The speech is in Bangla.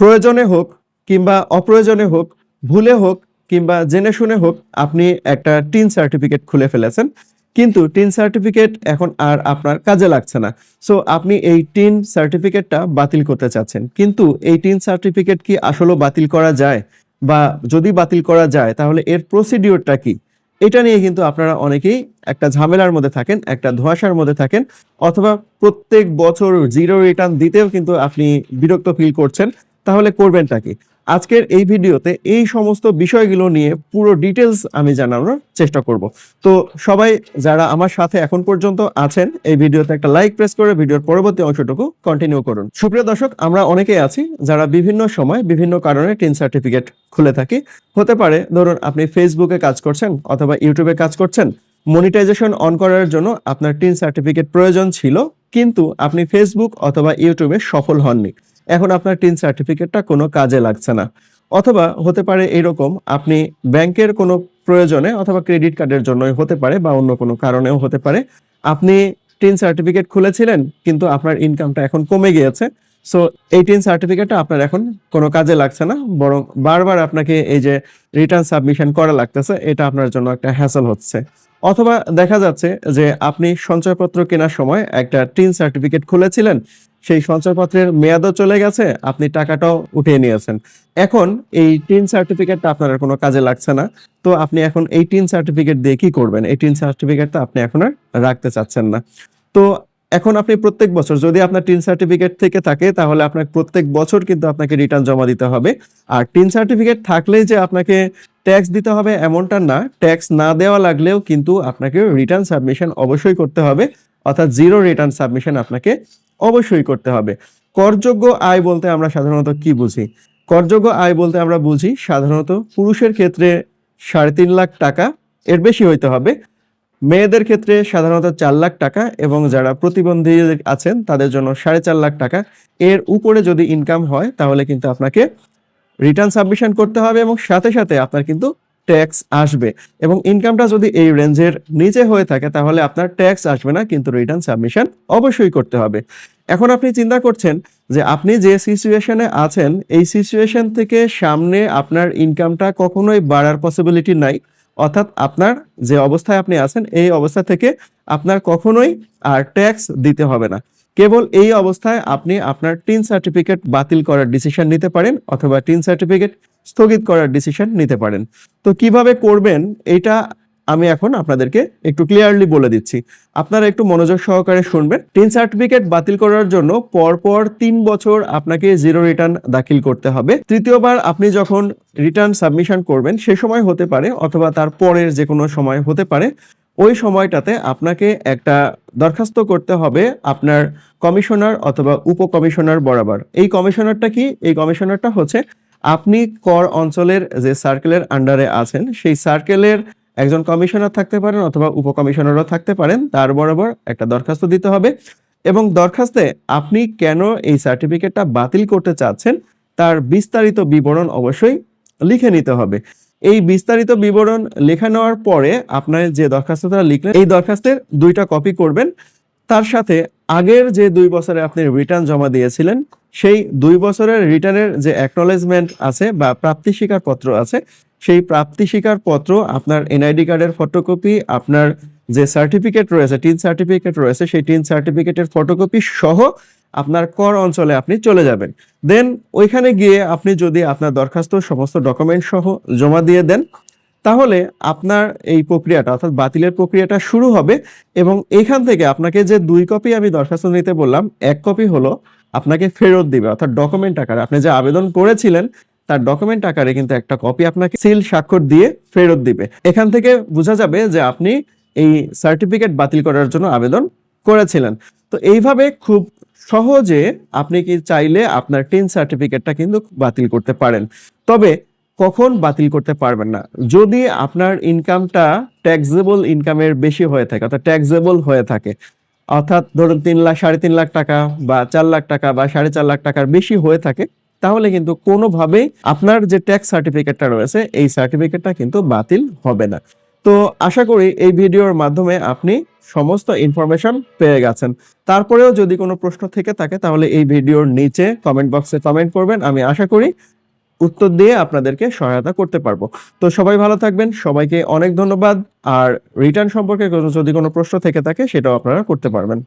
প্রয়োজনে হোক কিংবা অপ্রয়োজনে হোক, ভুলে হোক কিংবা জেনে শুনে হোক, আপনি একটা টিন সার্টিফিকেট খুলে ফেলেছেন। কিন্তু টিন সার্টিফিকেট এখন আর আপনার কাজে লাগছে না। সো আপনি এই টিন সার্টিফিকেটটা বাতিল করতে চাচ্ছেন। কিন্তু এই টিন সার্টিফিকেট কি আসলে বাতিল করা যায়? বা যদি বাতিল করা যায়, তাহলে এর প্রসিডিওরটা কি? এটা নিয়ে কিন্তু আপনারা অনেকেই একটা ঝামেলার মধ্যে থাকেন, একটা ধোঁয়াশার মধ্যে থাকেন, অথবা প্রত্যেক বছর জিরো রিটার্ন দিতেও কিন্তু আপনি বিরক্ত ফিল করছেন। তাহলে করবেনটা কি? আজকের এই ভিডিওতে এই সমস্ত বিষয়গুলো নিয়ে পুরো ডিটেলস আমি জানানোর চেষ্টা করব। তো সবাই যারা আমার সাথে এখন পর্যন্ত আছেন, এই ভিডিওতে একটা লাইক প্রেস করে ভিডিওর পরবর্তী অংশটুকু কন্টিনিউ করুন। সুপ্রিয় দর্শক, আমরা অনেকেই আছি যারা বিভিন্ন সময় বিভিন্ন কারণে টিন সার্টিফিকেট খুলে থাকি। হতে পারে, ধরুন আপনি ফেসবুকে কাজ করছেন অথবা ইউটিউবে কাজ করছেন মনিটাইজেশন অন করার জন্য আপনার টিন সার্টিফিকেট প্রয়োজন ছিল, কিন্তু আপনি ফেসবুক অথবা ইউটিউবে সফল হননি। এখন আপনার টিন সার্টিফিকেটটা কোনো কাজে লাগছে না। অথবা হতে পারে এরকম, আপনি ব্যাংকের কোনো প্রয়োজনে অথবা ক্রেডিট কার্ডের জন্যই হতে পারে বা অন্য কোনো কারণেও হতে পারে। আপনি টিন সার্টিফিকেট খুলেছিলেন, কিন্তু আপনার ইনকামটা এখন কমে গিয়েছে। সো এই টিন সার্টিফিকেটটা আপনার এখন কোনো কাজে লাগছে না, বরং বারবার আপনাকে এই যে রিটার্ন সাবমিশন করা লাগতেছে, এটা আপনার জন্য একটা হ্যাসল হচ্ছে। অথবা দেখা যাচ্ছে যে আপনি সঞ্চয়পত্র কেনার সময় একটা টিন সার্টিফিকেট খুলেছিলেন সেই সঞ্চয়পত্রের মেয়াদও চলে গেছে, আপনি টাকাটাও উঠিয়ে নিয়েছেন। এখন এই টিন সার্টিফিকেটটা আপনার কোনো কাজে লাগছে না। তো আপনি এখন এই টিন সার্টিফিকেট দিয়ে কি করবেন? এই টিন সার্টিফিকেটটা আপনি এখন আর রাখতে চাচ্ছেন না। তো এখন আপনি প্রত্যেক বছর, যদি আপনার টিন সার্টিফিকেট থেকে থাকে, তাহলে আপনার প্রত্যেক বছর কিন্তু আপনাকে রিটার্ন জমা দিতে হবে। আর টিন সার্টিফিকেট থাকলেই যে আপনাকে ট্যাক্স দিতে হবে এমনটা না। ট্যাক্স না দেওয়া লাগলেও কিন্তু আপনাকে রিটার্ন সাবমিশন অবশ্যই করতে হবে। অর্থাৎ জিরো রিটার্ন সাবমিশন আপনাকে অবশ্যই করতে হবে। করযোগ্য আয় বলতে আমরা সাধারণত কি বুঝি? করযোগ্য আয় বলতে আমরা বুঝি সাধারণত পুরুষের ক্ষেত্রে সাড়ে তিন লাখ টাকা, এর বেশি হইতে হবে। মেয়েদের ক্ষেত্রে সাধারণত চার লাখ টাকা এবং যারা প্রতিবন্ধী আছেন তাদের জন্য সাড়ে চার লাখ টাকা। এর উপরে যদি ইনকাম হয় তাহলে কিন্তু আপনাকে রিটার্ন সাবমিশন করতে হবে এবং সাথে সাথে আপনার কিন্তু ট্যাক্স আসবে। এবং ইনকামটা যদি এই রেঞ্জের নিচে হয়ে থাকে, তাহলে আপনার ট্যাক্স আসবে না, কিন্তু রিটার্ন সাবমিশন অবশ্যই করতে হবে। এখন আপনি চিন্তা করছেন যে আপনি যে সিচুয়েশনে আছেন, এই সিচুয়েশন থেকে সামনে আপনার ইনকামটা কখনোই বাড়ার পসিবিলিটি নাই। অর্থাৎ আপনার যে অবস্থায় আপনি আছেন, এই অবস্থা থেকে আপনার কখনোই আর ট্যাক্স দিতে হবে না। কেবল এই অবস্থায় আপনি আপনার টিন সার্টিফিকেট বাতিল করার ডিসিশন নিতে পারেন, অথবা টিন সার্টিফিকেট স্থগিত করার ডিসিশন নিতে পারেন। তো কীভাবে করবেন এটা আমি এখন আপনাদেরকে একটু ক্লিয়ারলি বলে দিচ্ছি। আপনারা একটু মনোযোগ সহকারে শুনবেন। টিন সার্টিফিকেট বাতিল করার জন্য পরপর তিন বছর আপনাকে জিরো রিটার্ন দাখিল করতে হবে। তৃতীয়বার আপনি যখন রিটার্ন সাবমিশন করবেন, সে সময় হতে পারে অথবা তার পরের যে কোনো সময় হতে পারে। ওই সময়টাতে আপনাকে একটা দরখাস্ত করতে হবে আপনার কমিশনার অথবা উপকমিশনার বরাবর। এই কমিশনারটা কি? এই কমিশনারটা হচ্ছে আপনি কর অঞ্চলের যে সার্কেলের আন্ডারে আছেন, সেই সার্কেলের একজন কমিশনার থাকতে পারেন অথবা উপকমিশনারও থাকতে পারেন, তার বরাবর একটা দরখাস্ত দিতে হবে। এবং দরখাস্তে আপনি কেন এই সার্টিফিকেটটা বাতিল করতে চাচ্ছেন, তার বিস্তারিত বিবরণ অবশ্যই লিখে নিতে হবে। এই বিস্তারিত বিবরণ লেখা নেওয়ার পরে আপনার যে দরখাস্তটা লিখলেন, এই দরখাস্তের দুইটা কপি করবেন। তার সাথে আগের যে দুই বছরে আপনি রিটার্ন জমা দিয়েছিলেন সেই দুই বছরের রিটার্নের যে অ্যাকনোলেজমেন্ট আছে বা প্রাপ্তি স্বীকার পত্র আছে, সেই প্রাপ্তি স্বীকার পত্র আপনার এনআইডি কার্ডের ফটোকপি আপনার যে সার্টিফিকেট রয়েছে টিন সার্টিফিকেট রয়েছে, সেই টিন সার্টিফিকেটের ফটোকপি সহ আপনার কর অঞ্চলে আপনি চলে যাবেন। দেন ওইখানে গিয়ে আপনি যদি আপনার দরখাস্ত, সমস্ত ডকুমেন্ট সহ জমা দিয়ে দেন, তাহলে আপনার এই প্রক্রিয়াটা, অর্থাৎ বাতিলের প্রক্রিয়াটা শুরু হবে এবং এখান থেকে আপনাকে যে দুই কপি আমি দরখাস্ত নিতে বললাম, এক কপি হলো আপনাকে ফেরত দিবে, অর্থাৎ ডকুমেন্ট আকারে। আপনি যে আবেদন করেছিলেন, তার ডকুমেন্ট আকারে কিন্তু একটা কপি আপনাকে সিল স্বাক্ষর দিয়ে ফেরত দিবে। এখান থেকে বোঝা যাবে যে আপনি এই সার্টিফিকেট বাতিল করার জন্য আবেদন করেছিলেন। তো এইভাবে খুব সহজে আপনি কি চাইলে আপনার টিন সার্টিফিকেটটা কিন্তু বাতিল করতে পারেন। তবে কখন বাতিল করতে পারবেন না? যদি আপনার ইনকামটা ট্যাক্সেবল ইনকামের বেশি হয়ে থাকে, অর্থাৎ ট্যাক্সেবল হয়ে থাকে অর্থাৎ ধরুন তিন লাখ, সাড়ে তিন লাখ টাকা বা চার লাখ টাকা বা সাড়ে চার লাখ টাকার বেশি হয়ে থাকে, তাহলে কিন্তু কোনোভাবেই আপনার যে ট্যাক্স সার্টিফিকেটটা রয়েছে, এই সার্টিফিকেটটা কিন্তু বাতিল হবে না। তো আশা করি এই ভিডিওর মাধ্যমে আপনি সমস্ত ইনফরমেশন পেয়ে গেছেন। তারপরেও যদি কোনো প্রশ্ন থেকে থাকে, তাহলে এই ভিডিওর নিচে কমেন্ট বক্সে কমেন্ট করবেন। আমি আশা করি উত্তর দিয়ে আপনাদেরকে সহায়তা করতে পারব। তো সবাই ভালো থাকবেন, সবাইকে অনেক ধন্যবাদ। আর রিটার্ন সম্পর্কে যদি কোনো প্রশ্ন থেকে থাকে, সেটাও আপনারা করতে পারবেন।